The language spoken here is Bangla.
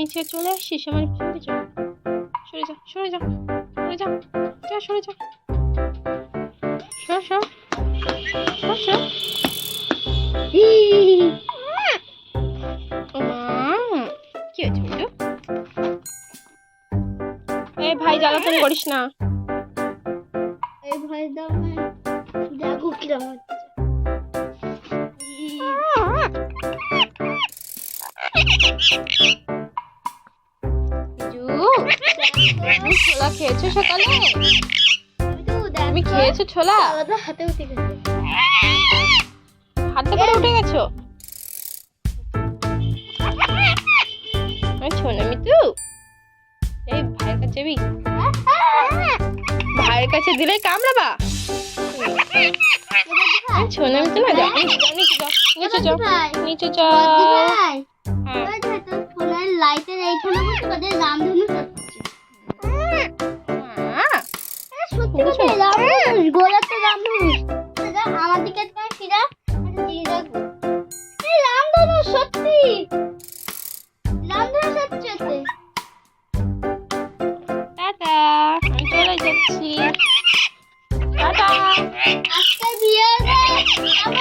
নিচে চলে আসছিস আমার পিছনে চল সরে যা সরে যা সরে যা যা সরে যা। সর সর সর সর। ও মা কি হয়েছে মিঠু এ ভাই জ্বালাতন করিস না। এই ভয় দাও দেখো কিরম হচ্ছে জু তুমি ছোলা খেয়েছো সকালে? তুমি খেয়েছো ছোলা? হাতে উঠে গেছে? হাতে করে উঠে গেছো ছোনা মিতু। এই ভাইয়ের কাছে যাবি? ভাইয়ের কাছে দিলে কামড়াবা? ছোনা মিতু না যা নিচে যা নিচে যা নিচে যা হ্যাঁ। লাইটের এইখানে ওদের রামধনু দেখেছ হ্যাঁ, গোলাপটা আমার দিকে তোমার ফিরা জিনিস রাখব রামধনু সত্যি। রামধনু আমি চলে যাচ্ছি। টাটা। বিয়ে হবে।